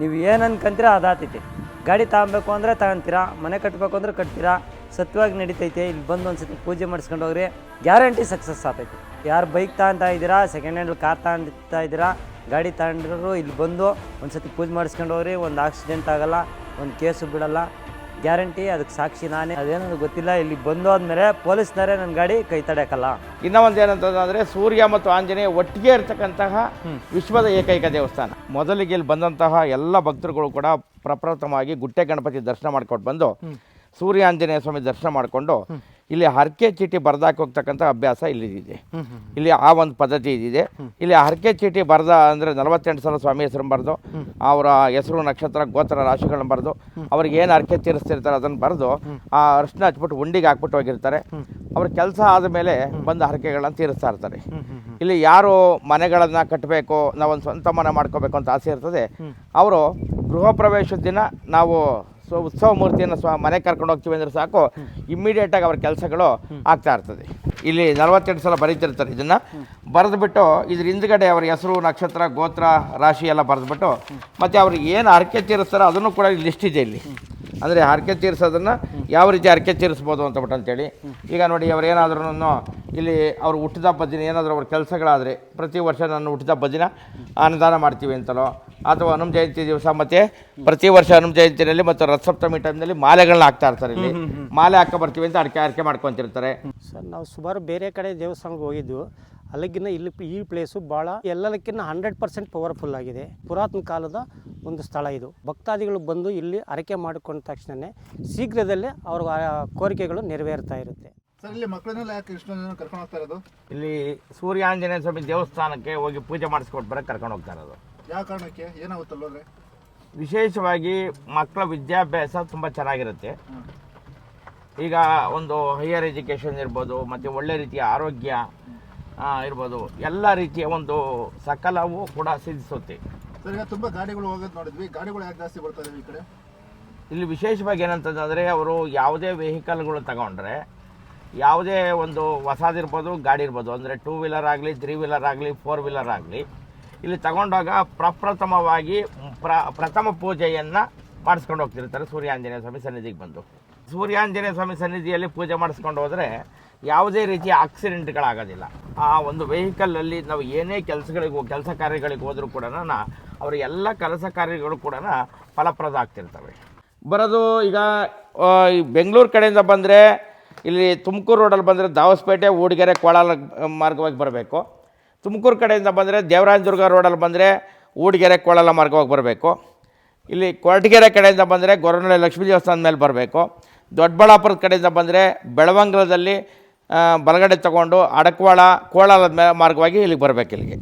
ನೀವು ಏನು ಅನ್ಕೊಂತೀರ ಅದಾತೈತಿ ಗಾಡಿ ತಗೊಬೇಕು ಅಂದರೆ ತಗೊಂತೀರಾ, ಮನೆ ಕಟ್ಟಬೇಕು ಅಂದ್ರೆ ಕಟ್ತೀರಾ, ಸತ್ಯವಾಗಿ ನಡೀತೈತೆ, ಇಲ್ಲಿ ಬಂದು ಒಂದು ಸತಿ ಪೂಜೆ ಮಾಡಿಸ್ಕೊಂಡು ಹೋಗ್ರಿ, ಗ್ಯಾರಂಟಿ ಸಕ್ಸಸ್ ಆಗ್ತೈತಿ ಯಾರು ಬೈಕ್ ತಗೊಂತಾ ಇದ್ದೀರಾ ಸೆಕೆಂಡ್ ಹ್ಯಾಂಡ್ ಕಾರ್ ತಗೊಂತಾ ಇದ್ದೀರಾ, ಗಾಡಿ ತಗೊಂಡಿರೋರು ಇಲ್ಲಿ ಬಂದು ಒಂದು ಸತಿ ಪೂಜೆ ಮಾಡಿಸ್ಕೊಂಡು ಹೋಗ್ರಿ, ಒಂದು ಆಕ್ಸಿಡೆಂಟ್ ಆಗೋಲ್ಲ, ಒಂದು ಕೇಸು ಬಿಡಲ್ಲ ಗ್ಯಾರಂಟಿ ಅದಕ್ಕೆ ಸಾಕ್ಷಿ ನಾನೇ. ಅದೇನೋ ಗೊತ್ತಿಲ್ಲ ಇಲ್ಲಿ ಬಂದು ಆದ್ಮೇಲೆ ಪೊಲೀಸ್ನವರೇ ನನ್ನ ಗಾಡಿ ಕೈ ತಡೆಯಕಲ್ಲ. ಇನ್ನ ಒಂದು ಏನಂತಂದ್ರೆ ಸೂರ್ಯ ಮತ್ತು ಆಂಜನೇಯ ಒಟ್ಟಿಗೆ ಇರ್ತಕ್ಕಂತಹ ವಿಶ್ವದ ಏಕೈಕ ದೇವಸ್ಥಾನ. ಮೊದಲಿಗೆ ಇಲ್ಲಿ ಬಂದಂತಹ ಎಲ್ಲ ಭಕ್ತರುಗಳು ಕೂಡ ಪ್ರಪ್ರಥಮವಾಗಿ ಗುಟ್ಟೆ ಗಣಪತಿ ದರ್ಶನ ಮಾಡ್ಕೊಂಡು ಬಂದು ಸೂರ್ಯ ಆಂಜನೇಯ ಸ್ವಾಮಿ ದರ್ಶನ ಮಾಡಿಕೊಂಡು ಇಲ್ಲಿ ಹರಕೆ ಚೀಟಿ ಬರ್ದಾಕಿ ಹೋಗ್ತಕ್ಕಂಥ ಅಭ್ಯಾಸ ಇಲ್ಲಿ ಇದೆ ಇಲ್ಲಿ ಆ ಒಂದು ಪದ್ಧತಿ ಇದಿದೆ. ಇಲ್ಲಿ ಹರಕೆ ಚೀಟಿ ಬರ್ದ ಅಂದರೆ ನಲವತ್ತೆಂಟು ಸಲ ಸ್ವಾಮಿ ಹೆಸರು ಬರೆದು ಅವರ ಹೆಸರು ನಕ್ಷತ್ರ ಗೋತ್ರ ರಾಶಿಗಳನ್ನ ಬರೆದು ಅವ್ರಿಗೆ ಏನು ಹರಕೆ ತೀರಿಸ್ತಿರ್ತಾರೆ ಅದನ್ನು ಬರೆದು ಆ ಅರ್ಶನ ಹಚ್ಬಿಟ್ಟು ಉಂಡಿಗೆ ಹಾಕ್ಬಿಟ್ಟು ಹೋಗಿರ್ತಾರೆ. ಅವ್ರ ಕೆಲಸ ಆದ ಮೇಲೆ ಬಂದು ಹರಕೆಗಳನ್ನ ತೀರಿಸ್ತಾ ಇರ್ತಾರೆ. ಇಲ್ಲಿ ಯಾರು ಮನೆಗಳನ್ನು ಕಟ್ಟಬೇಕು ನಾವೊಂದು ಸ್ವಂತ ಮನೆ ಮಾಡ್ಕೋಬೇಕು ಅಂತ ಆಸೆ ಇರ್ತದೆ. ಅವರು ಗೃಹ ಪ್ರವೇಶದ ದಿನ ನಾವು ಸೊ ಉತ್ಸವ ಮೂರ್ತಿಯನ್ನು ಸ್ವ ಮನೆ ಕರ್ಕೊಂಡು ಹೋಗ್ತೀವಿ ಅಂದರೆ ಸಾಕು. ಇಮ್ಮಿಡಿಯೇಟಾಗಿ ಅವ್ರ ಕೆಲಸಗಳು ಆಗ್ತಾ ಇರ್ತದೆ. ಇಲ್ಲಿ ನಲವತ್ತೆಂಟು ಸಲ ಬರೀತಿರ್ತಾರೆ ಇದನ್ನು. ಬರೆದ್ಬಿಟ್ಟು ಇದ್ರ ಹಿಂದ್ಗಡೆ ಅವ್ರ ಹೆಸರು, ನಕ್ಷತ್ರ, ಗೋತ್ರ, ರಾಶಿ ಎಲ್ಲ ಬರೆದ್ಬಿಟ್ಟು ಮತ್ತು ಅವ್ರಿಗೆ ಏನು ಹರಕೆ ತೀರಿಸ್ತಾರೋ ಅದನ್ನು ಕೂಡ ಲಿಸ್ಟ್ ಇದೆ ಇಲ್ಲಿ. ಅಂದರೆ ಹರಕೆ ತೀರಿಸೋದನ್ನು ಯಾವ ರೀತಿ ಹರಕೆ ತೀರಿಸ್ಬೋದು ಅಂತ ಬಿಟ್ಟು ಅಂತೇಳಿ. ಈಗ ನೋಡಿ ಅವ್ರು ಏನಾದ್ರೂ ಇಲ್ಲಿ ಅವ್ರು ಹುಟ್ಟಿದ ಭಜನೆ ಏನಾದರೂ ಅವ್ರ ಕೆಲಸಗಳಾದರೆ ಪ್ರತಿ ವರ್ಷ ನಾನು ಹುಟ್ಟಿದ ಭಜನೆ ಅನುದಾನ ಅನ್ನದಾನ ಮಾಡ್ತೀವಿ ಅಂತಲೋ ಅಥವಾ ಹನುಮ ಜಯಂತಿ ದಿವಸ ಮತ್ತು ಪ್ರತಿ ವರ್ಷ ಹನುಮ ಜಯಂತಿನಲ್ಲಿ ಮತ್ತು ರಥಸಪ್ತಮಿ ಟೈಮ್ನಲ್ಲಿ ಮಾಲೆಗಳನ್ನ ಹಾಕ್ತಾ ಇರ್ತಾರೆ ಇಲ್ಲಿ. ಮಾಲೆ ಹಾಕ ಬರ್ತೀವಿ ಅಂತ ಅಡಿಕೆ ಅಡಿಕೆ ಮಾಡ್ಕೊತಿರ್ತಾರೆ. ಸರ್ ನಾವು ಸುಮಾರು ಬೇರೆ ಕಡೆ ದೇವಸ್ಥಾನಕ್ಕೆ ಹೋಗಿದ್ದು ಅಲ್ಲಿಗಿನ್ನ ಇಲ್ಲಿ ಈ ಪ್ಲೇಸು ಭಾಳ ಎಲ್ಲದಕ್ಕಿಂತ ಹಂಡ್ರೆಡ್ ಪರ್ಸೆಂಟ್ ಪವರ್ಫುಲ್ ಆಗಿದೆ. ಪುರಾತನ ಕಾಲದ ಒಂದು ಸ್ಥಳ ಇದು. ಭಕ್ತಾದಿಗಳು ಬಂದು ಇಲ್ಲಿ ಅರಕೆ ಮಾಡಿಕೊಂಡ ತಕ್ಷಣವೇ ಶೀಘ್ರದಲ್ಲೇ ಅವ್ರ ಕೋರಿಕೆಗಳು ನೆರವೇರ್ತಾ ಇರುತ್ತೆ. ಸರ್ ಇಲ್ಲಿ ಮಕ್ಕಳನ್ನೆಲ್ಲ ಯಾಕೆ ಇಷ್ಟೊಂದು ಜನ ಕರ್ಕೊಂಡು ಹೋಗ್ತಾ ಇರೋದು? ಇಲ್ಲಿ ಸೂರ್ಯಾಂಜನೇಯ ಸ್ವಾಮಿ ದೇವಸ್ಥಾನಕ್ಕೆ ಹೋಗಿ ಪೂಜೆ ಮಾಡಿಸ್ಕೊಟ್ಟು ಬರೋಕ್ಕೆ ಕರ್ಕೊಂಡು ಹೋಗ್ತಾ ಇರೋದು. ಯಾವ ಕಾರಣಕ್ಕೆ? ವಿಶೇಷವಾಗಿ ಮಕ್ಕಳ ವಿದ್ಯಾಭ್ಯಾಸ ತುಂಬ ಚೆನ್ನಾಗಿರುತ್ತೆ. ಈಗ ಒಂದು ಹೈಯರ್ ಎಜುಕೇಷನ್ ಇರ್ಬೋದು ಮತ್ತು ಒಳ್ಳೆ ರೀತಿಯ ಆರೋಗ್ಯ ಆ, ಇರ್ಬೋದು. ಎಲ್ಲ ರೀತಿಯ ಒಂದು ಸಕಲವೂ ಕೂಡ ಸಿದ್ಧಿಸುತ್ತೆ. ಸರ್ ಈಗ ತುಂಬಾ ಗಾಡಿಗಳು ಹೋಗೋದು ನೋಡಿದ್ವಿ. ಗಾಡಿಗಳು ಯಾಕೆ ಜಾಸ್ತಿ ಬರ್ತಾ ಇದಾವೆ ಈ ಕಡೆ? ಇಲ್ಲಿ ವಿಶೇಷವಾಗಿ ಏನಂತಂದರೆ ಅವರು ಯಾವುದೇ ವೆಹಿಕಲ್ಗಳು ತಗೊಂಡ್ರೆ ಯಾವುದೇ ಒಂದು ಹೊಸದಿರ್ಬೋದು ಗಾಡಿ ಇರ್ಬೋದು, ಅಂದರೆ ಟೂ ವೀಲರ್ ಆಗಲಿ ತ್ರೀ ವೀಲರ್ ಆಗಲಿ ಫೋರ್ ವೀಲರ್ ಆಗಲಿ, ಇಲ್ಲಿ ತಗೊಂಡಾಗ ಪ್ರಪ್ರಥಮವಾಗಿ ಪ್ರ, ಪ್ರಥಮ ಪೂಜೆಯನ್ನು ಮಾಡಿಸ್ಕೊಂಡು ಹೋಗ್ತಿರ್ತಾರೆ ಸೂರ್ಯಾಂಜನೇಯ ಸ್ವಾಮಿ ಸನ್ನಿಧಿಗೆ ಬಂದು. ಸೂರ್ಯಾಂಜನೇಯ ಸ್ವಾಮಿ ಸನ್ನಿಧಿಯಲ್ಲಿ ಪೂಜೆ ಮಾಡಿಸ್ಕೊಂಡು ಹೋದರೆ ಯಾವುದೇ ರೀತಿಯ ಆಕ್ಸಿಡೆಂಟ್ಗಳಾಗೋದಿಲ್ಲ ಆ ಒಂದು ವೆಹಿಕಲಲ್ಲಿ ನಾವು ಏನೇ ಕೆಲಸಗಳಿಗೆ, ಕೆಲಸ ಕಾರ್ಯಗಳಿಗೆ ಹೋದರೂ ಕೂಡ ಅವರ ಎಲ್ಲ ಕೆಲಸ ಕಾರ್ಯಗಳು ಕೂಡ ಫಲಪ್ರದ ಆಗ್ತಿರ್ತವೆ. ಬರೋದು ಈಗ ಬೆಂಗಳೂರು ಕಡೆಯಿಂದ ಬಂದರೆ ಇಲ್ಲಿ ತುಮಕೂರು ರೋಡಲ್ಲಿ ಬಂದರೆ ದಾವಸ್ಪೇಟೆ ಊಡಿಗೆರೆ ಕೋಳಾಲ ಮಾರ್ಗವಾಗಿ ಬರಬೇಕು. ತುಮಕೂರು ಕಡೆಯಿಂದ ಬಂದರೆ ದೇವರಾಜದುರ್ಗ ರೋಡಲ್ಲಿ ಬಂದರೆ ಊಡಿಗೆರೆ ಕೋಳಾಲ ಮಾರ್ಗವಾಗಿ ಬರಬೇಕು. ಇಲ್ಲಿ ಕೊರಟಗೆರೆ ಕಡೆಯಿಂದ ಬಂದರೆ ಗೊರವನಹಳ್ಳಿ ಲಕ್ಷ್ಮೀ ದೇವಸ್ಥಾನದ ಮೇಲೆ ಬರಬೇಕು. ದೊಡ್ಡಬಳ್ಳಾಪುರದ ಕಡೆಯಿಂದ ಬಂದರೆ ಬೆಳವಂಗಲದಲ್ಲಿ ಬಲಗಡೆ ತಗೊಂಡು ಅಡಕವಾಳ ಕೋಳಾಲದ ಮೇಲೆ ಮಾರ್ಗವಾಗಿ ಇಲ್ಲಿಗೆ ಬರಬೇಕು ಇಲ್ಲಿಗೆ.